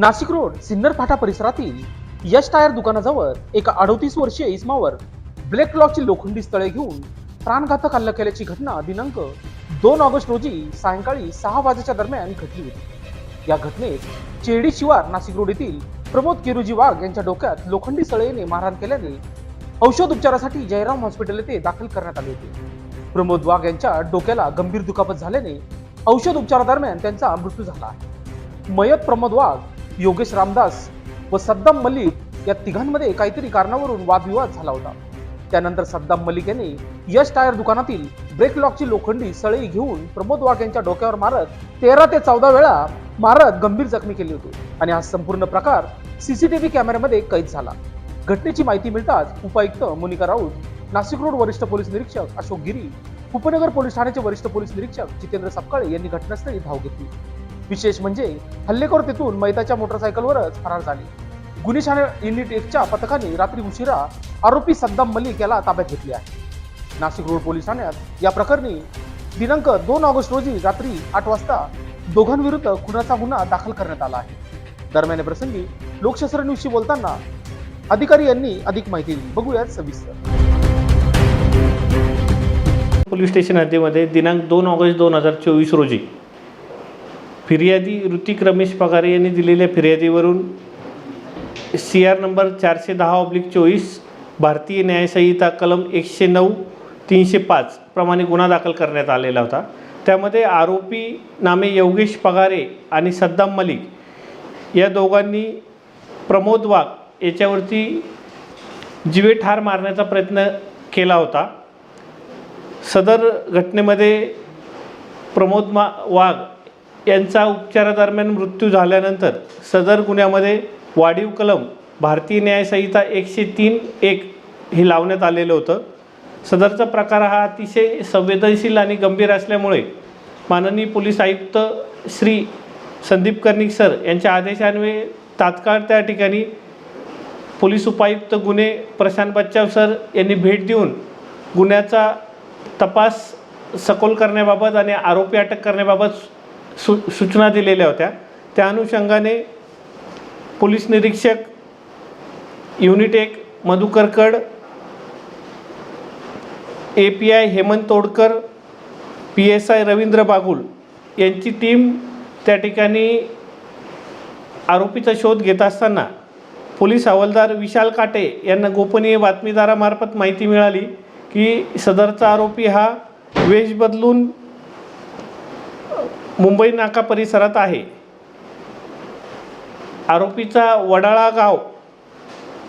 Nashik road Sinnar फाटा परिसरातील यश tyre दुकानाजवळ एका अडोतीस वर्षीय इसमावर ब्लॅक क्लॉकची लोखंडी स्थळे घेऊन प्राणघातक हल्ला केल्याची घटना दिनांक दोन ऑगस्ट रोजी सायंकाळी सहा वाजेच्या दरम्यान घडली होती. या घटनेत चेडी शिवार नाशिक रोड येथील प्रमोद किरोजी वाघ यांच्या डोक्यात लोखंडी सळेने मारहाण केल्याने औषध उपचारासाठी जयराम हॉस्पिटल येथे दाखल करण्यात आले होते. प्रमोद वाघ यांच्या डोक्याला गंभीर दुखापत झाल्याने औषध उपचारादरम्यान त्यांचा मृत्यू झाला आहे. मयत प्रमोद वाघ योगेश रामदास व सद्दाम मलिक या तिघांमध्ये काहीतरी कारणावरून वादविवाद झाला होता. त्यानंतर सद्दाम मलिक यांनी यश टायर दुकानातील ब्रेक लॉकची लोखंडी सळई घेऊन प्रमोद वाघ यांच्या डोक्यावर मारत तेरा ते चौदा वेळा मारत गंभीर जखमी केली होती. आणि हा संपूर्ण प्रकार सीसीटीव्ही कॅमेऱ्यामध्ये कैद झाला. घटनेची माहिती मिळताच उपायुक्त मोनिका राऊत नाशिक रोड वरिष्ठ पोलीस निरीक्षक अशोक गिरी उपनगर पोलीस ठाण्याचे वरिष्ठ पोलीस निरीक्षक जितेंद्र सपकाळे यांनी घटनास्थळी धाव घेतली. विशेष म्हणजे हल्लेखोर तेथून मैताच्या मोटरसायकलवरच फरार झाले. गुन्हे ठाणे युनिट एकच्या पथकाने रात्री उशिरा आरोपी सद्दाम मलिक याला ताब्यात घेतले आहे. नाशिक रोड पोलीस ठाण्यात या प्रकरणी दिनांक दोन ऑगस्ट रोजी रात्री आठ वाजता दोघांविरुद्ध खुनाचा गुन्हा दाखल करण्यात आला आहे. दरम्यान प्रसंगी लोकशास्त्र न्यूजशी बोलताना अधिकारी यांनी अधिक माहिती दिली. बघूयात सविस्तर. पोलीस स्टेशन हद्दीमध्ये दिनांक दोन ऑगस्ट दोन हजार चोवीस रोजी फिर्यादी ऋतिक रमेश पगारे यांनी दिलेल्या फिर्यादीवरून सी आर नंबर चारशे दहा ऑब्लिक चोवीस भारतीय न्यायसंहिता कलम एकशे नऊ तीनशे पाच प्रमाणे गुन्हा दाखल करण्यात आलेला होता. त्यामध्ये आरोपी नामे योगेश पगारे आणि सद्दाम मलिक या दोघांनी प्रमोद वाघ याच्यावरती जिवे ठार मारण्याचा प्रयत्न केला होता. सदर घटनेमध्ये प्रमोद मा वाघ यांचा उपचारादरम्यान मृत्यू झाल्यानंतर सदर गुन्ह्यामध्ये वाढीव कलम भारतीय न्यायसंहिता एकशे तीन एक हे लावण्यात आलेलं होतं. सदरचा प्रकार हा अतिशय संवेदनशील आणि गंभीर असल्यामुळे माननीय पोलीस आयुक्त श्री संदीप कर्णिक सर यांच्या आदेशान्वये तात्काळ त्या ठिकाणी पोलीस उपायुक्त गुन्हे प्रशांत बच्चाव सर यांनी भेट देऊन गुन्ह्याचा तपास सखोल करण्याबाबत आणि आरोपी अटक करण्याबाबत सु सूचना दिलेल्या होत्या. त्या अनुषंगाने पोलीस निरीक्षक युनिट एक Madhukarkad A P I Hemant Todkar P S I Ravindra Bagul यांची टीम त्या ठिकाणी आरोपीचा शोध घेत असताना पोलीस हवालदार विशाल काटे यांना गोपनीय बातमीदारामार्फत माहिती मिळाली की सदरचा आरोपी हा वेश बदलून मुंबई नाका परिसरात आहे. आरोपीचा वडाळा गाव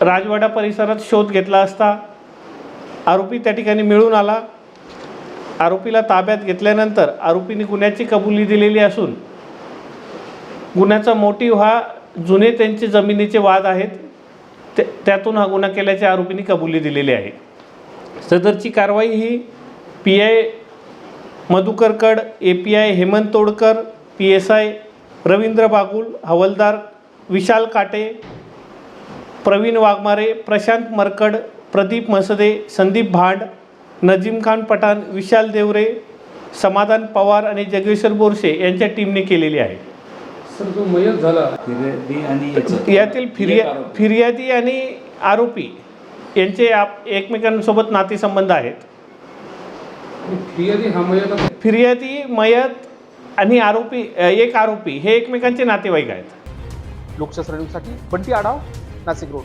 राजवाडा परिसरात शोध घेतला असता आरोपी त्या ठिकाणी मिळून आला. आरोपीला ताब्यात घेतल्यानंतर आरोपीने गुन्ह्याची कबुली दिलेली असून गुन्ह्याचा मोटिव्ह हा जुने त्यांचे जमिनीचे वाद आहेत. त्या त्यातून हा गुन्हा केल्याचे आरोपींनी कबुली दिलेली आहे. सदरची कारवाई ही P I Madhukar Kad A P I Hemant Todkar P S I Ravindra Bagul हवलदार विशाल काटे प्रवीण वाघमारे प्रशांत मरकड प्रदीप मसदे संदीप भांड नजीम खान पठाण विशाल देवरे समाधान पवार आणि जगेश्वर बोरसे यांच्या टीमने केलेली आहे. सर जो मयत झाला. फिर्यादी आणि याचं- यातील फिर्या. फिर्यादी आणि आरोपी यांचे आप एकमेकांसोबत नातेसंबंध आहेत. फिर्यादी हा मयत आहे. फिर्यादी मयत आणि आरोपी एक आरोपी हे एकमेकांचे नातेवाईक आहेत लोकशास्त्र न्यूजसाठी बंटी आढाव नाशिक रोड